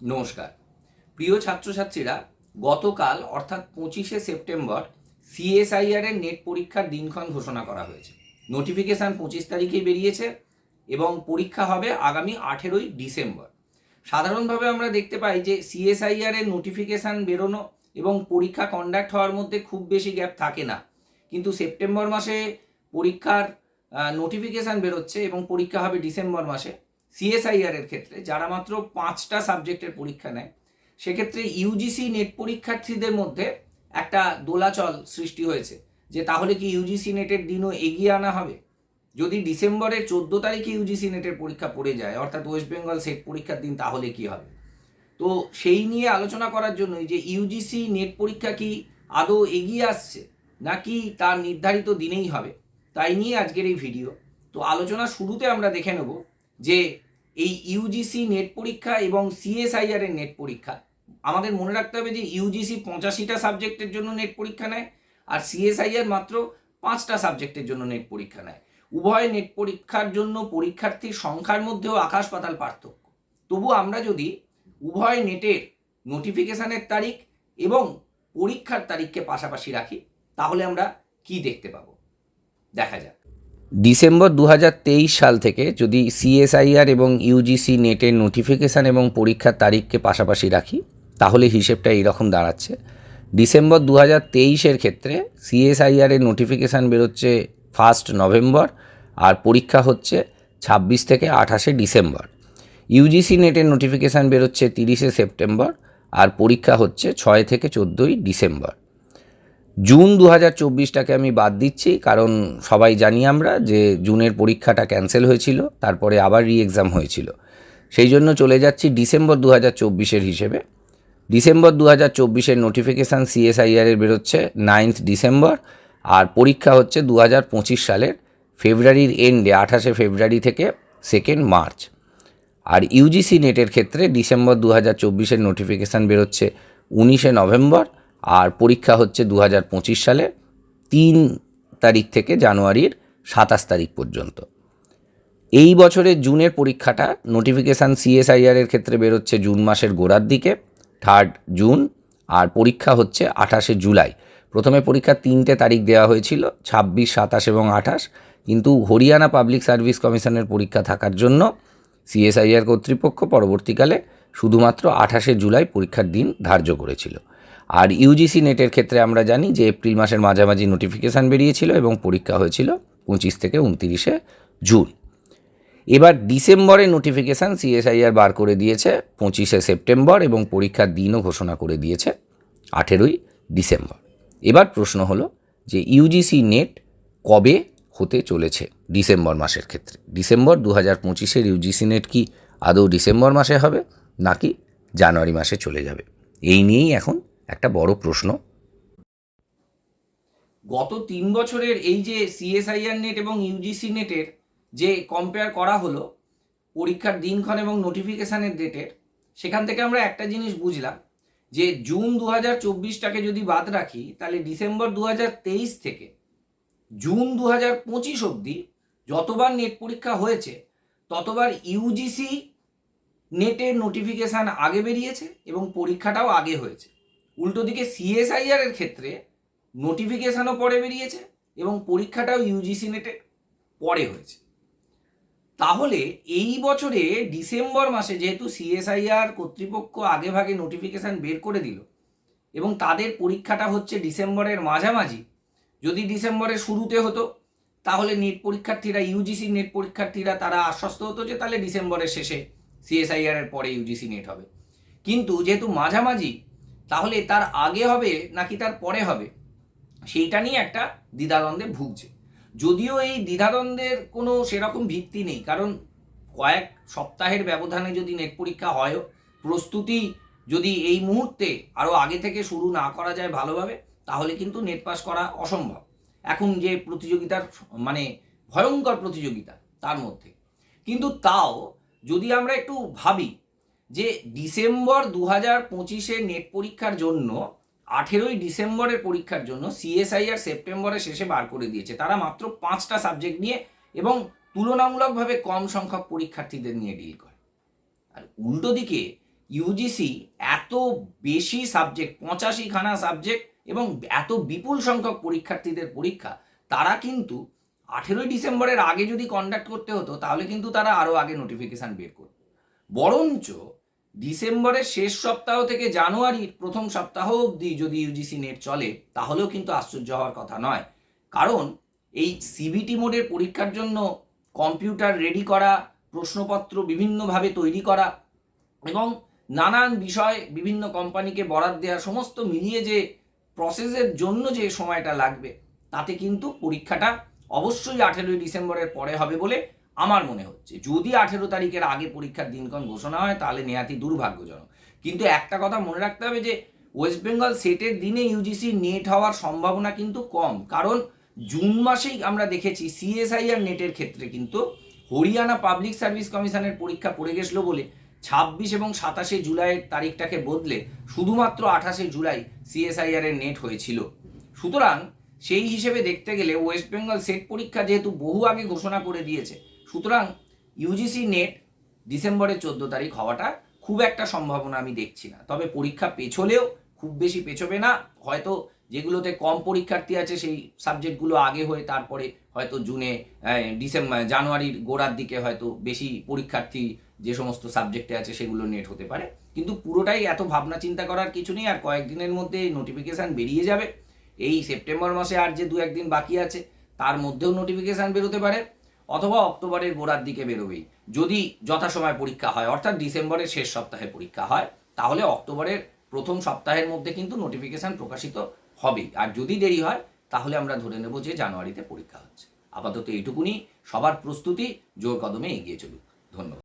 নমস্কার। প্রিয় ছাত্রছাত্রীরা, গতকাল অর্থাৎ পঁচিশে সেপ্টেম্বর সিএসআইআর এর নেট পরীক্ষার দিনক্ষণ ঘোষণা করা হয়েছে। নোটিফিকেশান পঁচিশ তারিখে বেরিয়েছে এবং পরীক্ষা হবে আগামী আঠেরোই ডিসেম্বর। সাধারণভাবে আমরা দেখতে পাই যে সিএসআইআর এর নোটিফিকেশান বেরোনো এবং পরীক্ষা কন্ডাক্ট হওয়ার মধ্যে খুব বেশি গ্যাপ থাকে না। কিন্তু সেপ্টেম্বর মাসে পরীক্ষার নোটিফিকেশান বেরোচ্ছে এবং পরীক্ষা হবে ডিসেম্বর মাসে। সিএসআইআর এর ক্ষেত্রে যারা মাত্র পাঁচটা সাবজেক্টের পরীক্ষা নেয়, সেক্ষেত্রে ইউজিসি নেট পরীক্ষার্থীদের মধ্যে একটা দোলাচল সৃষ্টি হয়েছে যে তাহলে কি ইউজিসি নেটের দিনও এগিয়ে আনা হবে? যদি ডিসেম্বরের চোদ্দ তারিখে ইউজিসি নেটের পরীক্ষা পড়ে যায়, অর্থাৎ ওয়েস্ট বেঙ্গল সেট পরীক্ষার দিন, তাহলে কি হবে? তো সেই নিয়ে আলোচনা করার জন্যই যে ইউজিসি নেট পরীক্ষা কি আদৌ এগিয়ে আসছে, নাকি তার নির্ধারিত দিনেই হবে, তাই নিয়ে আজকের এই ভিডিও। তো আলোচনা শুরুতে আমরা দেখে নেব যে এই ইউজিসি নেট পরীক্ষা এবং সিএসআইআর এর নেট পরীক্ষা, আমাদের মনে রাখতে হবে যে ইউজিসি পঁচাশিটা সাবজেক্টের জন্য নেট পরীক্ষা নেয় আর সিএসআইআর মাত্র পাঁচটা সাবজেক্টের জন্য নেট পরীক্ষা নেয়। উভয় নেট পরীক্ষার জন্য পরীক্ষার্থীর সংখ্যার মধ্যেও আকাশ পাতাল পার্থক্য। তবু আমরা যদি উভয় নেটের নোটিফিকেশানের তারিখ এবং পরীক্ষার তারিখকে পাশাপাশি রাখি, তাহলে আমরা কি দেখতে পাবো? দেখা যাক। ডিসেম্বর দু হাজার তেইশ সাল থেকে যদি সিএসআইআর এবং ইউজিসি নেটের নোটিফিকেশান এবং পরীক্ষার তারিখকে পাশাপাশি রাখি, তাহলে হিসেবটা এইরকম দাঁড়াচ্ছে। ডিসেম্বর দু হাজার তেইশের ক্ষেত্রে সিএসআইআরের নোটিফিকেশান বেরোচ্ছে ফার্স্ট নভেম্বর আর পরীক্ষা হচ্ছে ছাব্বিশ থেকে আঠাশে ডিসেম্বর। ইউজিসি নেটের নোটিফিকেশান বেরোচ্ছে তিরিশে সেপ্টেম্বর আর পরীক্ষা হচ্ছে ছয় থেকে চোদ্দোই ডিসেম্বর। জুন দু হাজার চব্বিশটাকে আমি বাদ দিচ্ছি, কারণ সবাই জানি আমরা যে জুনের পরীক্ষাটা ক্যান্সেল হয়েছিল, তারপরে আবার রি এক্সাম হয়েছিল। সেই জন্য চলে যাচ্ছি ডিসেম্বর দু হাজার চব্বিশের হিসেবে। ডিসেম্বর দু হাজার চব্বিশের নোটিফিকেশান সিএসআইআরের বেরোচ্ছে নাইন্থ ডিসেম্বর, আর পরীক্ষা হচ্ছে দু হাজার পঁচিশ সালের ফেব্রুয়ারির এন্ডে আঠাশে ফেব্রুয়ারি থেকে সেকেন্ড মার্চ আর ইউজিসি নেটের ক্ষেত্রে ডিসেম্বর দু হাজার চব্বিশের নোটিফিকেশান বেরোচ্ছে উনিশে নভেম্বর আর পরীক্ষা হচ্ছে দু হাজার পঁচিশ সালে, তিন তারিখ থেকে জানুয়ারির সাতাশ তারিখ পর্যন্ত। এই বছরের জুনের পরীক্ষাটা নোটিফিকেশান সিএসআইআর এর ক্ষেত্রে বেরোচ্ছে জুন মাসের গোড়ার দিকে থার্ড জুন আর পরীক্ষা হচ্ছে আঠাশে জুলাই। প্রথমে পরীক্ষার তিনটে তারিখ দেওয়া হয়েছিল, ছাব্বিশ, সাতাশ এবং আঠাশ। কিন্তু হরিয়ানা পাবলিক সার্ভিস কমিশনের পরীক্ষা থাকার জন্য সিএসআইআর কর্তৃপক্ষ পরবর্তীকালে শুধুমাত্র আঠাশে জুলাই পরীক্ষার দিন ধার্য করেছিল। আর ইউজিসি নেটের ক্ষেত্রে আমরা জানি যে এপ্রিল মাসের মাঝামাঝি নোটিফিকেশান বেরিয়েছিল এবং পরীক্ষা হয়েছিল পঁচিশ থেকে উনতিরিশে জুন। এবার ডিসেম্বরে নোটিফিকেশান সিএসআইআর বার করে দিয়েছে পঁচিশে সেপ্টেম্বর এবং পরীক্ষার দিনও ঘোষণা করে দিয়েছে আঠেরোই ডিসেম্বর। এবার প্রশ্ন হলো যে ইউজিসি নেট কবে হতে চলেছে ডিসেম্বর মাসের ক্ষেত্রে? ডিসেম্বর দু হাজার পঁচিশের ইউজিসি নেট কি আদৌ ডিসেম্বর মাসে হবে নাকি জানুয়ারি মাসে চলে যাবে? এই নিয়েই এখন একটা বড় প্রশ্ন। গত তিন বছরের এই যে সিএসআইআর নেট এবং ইউজিসি নেটের যে কম্পেয়ার করা হলো, পরীক্ষার দিনক্ষণ এবং নোটিফিকেশানের ডেটের সেখান থেকে আমরা একটা জিনিস বুঝলাম যে জুন দু হাজার চব্বিশটাকে যদি বাদ রাখি, তাহলে ডিসেম্বর দু হাজার তেইশ থেকে জুন দু হাজার পঁচিশ অবধি যতবার নেট পরীক্ষা হয়েছে, ততবার ইউজিসি নেটের নোটিফিকেশান আগে বেরিয়েছে এবং পরীক্ষাটাও আগে হয়েছে। উল্টো দিকে সিএসআইআর এর ক্ষেত্রে নোটিফিকেশানও পরে বেরিয়েছে এবং পরীক্ষাটাও ইউজিসি নেটে পরে হয়েছে। তাহলে এই বছরে ডিসেম্বর মাসে যেহেতু সিএসআইআর কর্তৃপক্ষ আগে ভাগে নোটিফিকেশান বের করে দিল এবং তাদের পরীক্ষাটা হচ্ছে ডিসেম্বরের মাঝামাঝি, যদি ডিসেম্বরের শুরুতে হতো, তাহলে নেট পরীক্ষার্থীরা ইউজিসি নেট পরীক্ষার্থীরা তারা আশ্বস্ত হতো যে তাহলে ডিসেম্বরের শেষে সিএসআইআর এর পরে ইউজিসি নেট হবে। কিন্তু যেহেতু মাঝামাঝি তাহলে তার আগে হবে নাকি তার পরে হবে? সেইটা নিয়ে একটা দ্বিধাদ্বন্দ্বে ভুগছে। যদিও এই দ্বিধাদ্বন্দ্বের কোনো সেরকম ভিত্তি নেই, কারণ কয়েক সপ্তাহের ব্যবধানে যদি নেট পরীক্ষা হয় প্রস্তুতি যদি এই মুহূর্তে আরও আগে থেকে শুরু না করা যায় ভালোভাবে, তাহলে কিন্তু নেট পাস করা অসম্ভব। এখন যে প্রতিযোগিতার মানে ভয়ঙ্কর প্রতিযোগিতা তার মধ্যে। কিন্তু তাও যদি আমরা একটু ভাবি যে ডিসেম্বর দু হাজার পঁচিশে নেট পরীক্ষার জন্য, আঠেরোই ডিসেম্বরের পরীক্ষার জন্য সিএসআইআর সেপ্টেম্বরের শেষে বার করে দিয়েছে। তারা মাত্র পাঁচটা সাবজেক্ট নিয়ে এবং তুলনামূলকভাবে কম সংখ্যক পরীক্ষার্থীদের নিয়ে ডিল করে। আর উল্টো দিকে ইউজিসি এত বেশি সাবজেক্ট পঁচাশি খানা সাবজেক্ট এবং এত বিপুল সংখ্যক পরীক্ষার্থীদের পরীক্ষা, তারা কিন্তু আঠেরোই ডিসেম্বরের আগে যদি কন্ডাক্ট করতে হতো, তাহলে কিন্তু তারা আরও আগে নোটিফিকেশান বের করত। বরঞ্চ ডিসেম্বরের শেষ সপ্তাহ থেকে জানুয়ারির প্রথম সপ্তাহ অবধি যদি ইউজিসি নেট চলে, তাহলেও কিন্তু আশ্চর্য হওয়ার কথা নয়। কারণ এই সিবিটি মোডের পরীক্ষার জন্য কম্পিউটার রেডি করা, প্রশ্নপত্র বিভিন্নভাবে তৈরি করা এবং নানান বিষয় বিভিন্ন কোম্পানিকে বরাদ দেওয়া, সমস্ত মিলিয়ে যে প্রসেসের জন্য যে সময়টা লাগবে, তাতে কিন্তু পরীক্ষাটা অবশ্যই আঠেরোই ডিসেম্বরের পরে হবে বলে আমার মনে হচ্ছে। যদি আঠেরো তারিখের আগে পরীক্ষার দিনক্ষণ ঘোষণা হয়, তাহলে নেহাতি দুর্ভাগ্যজনক। কিন্তু একটা কথা মনে রাখতে হবে যে ওয়েস্ট বেঙ্গল সেটের দিনে ইউজিসি নেট হওয়ার সম্ভাবনা কিন্তু কম। কারণ জুন মাসেই আমরা দেখেছি সিএসআইআর নেটের ক্ষেত্রে কিন্তু হরিয়ানা পাবলিক সার্ভিস কমিশনের পরীক্ষা পড়ে গেছিল বলে ছাব্বিশ এবং সাতাশে জুলাইয়ের তারিখটাকে বদলে শুধুমাত্র আঠাশে জুলাই সিএসআইআর এর নেট হয়েছিল। সুতরাং সেই হিসেবে দেখতে গেলে ওয়েস্ট বেঙ্গল সেট পরীক্ষা যেহেতু বহু আগে ঘোষণা করে দিয়েছে সুতরাং ইউজিসি নেট ডিসেম্বরের চোদ্দ তারিখ হওয়াটা খুব একটা সম্ভাবনা আমি দেখছি না। তবে পরীক্ষা পেছলেও খুব বেশি পেছবে না। হয়তো যেগুলোতে কম পরীক্ষার্থী আছে সেই সাবজেক্টগুলো আগে হয়ে তারপরে হয়তো জুনে ডিসেম্বর জানুয়ারির গোড়ার দিকে হয়তো বেশি পরীক্ষার্থী যে সমস্ত সাবজেক্টে আছে সেগুলো নেট হতে পারে। কিন্তু পুরোটাই এত ভাবনা চিন্তা করার কিছু নেই আর কয়েকদিনের মধ্যে নোটিফিকেশান বেরিয়ে যাবে। এই সেপ্টেম্বর মাসে আর যে দু একদিন বাকি আছে, তার মধ্যেও নোটিফিকেশান বেরোতে পারে। অথবা অক্টোবরের গোড়ার দিকে বেরোবেই। যদি যথাসময় পরীক্ষা হয়, অর্থাৎ ডিসেম্বরের শেষ সপ্তাহে পরীক্ষা হয়, তাহলে অক্টোবরের প্রথম সপ্তাহের মধ্যে কিন্তু নোটিফিকেশান প্রকাশিত হবেই। আর যদি দেরি হয়, তাহলে আমরা ধরে নেব যে জানুয়ারিতে পরীক্ষা হচ্ছে। আপাতত এইটুকুনি। সবার প্রস্তুতি, জোর কদমে এগিয়ে চলুক। ধন্যবাদ।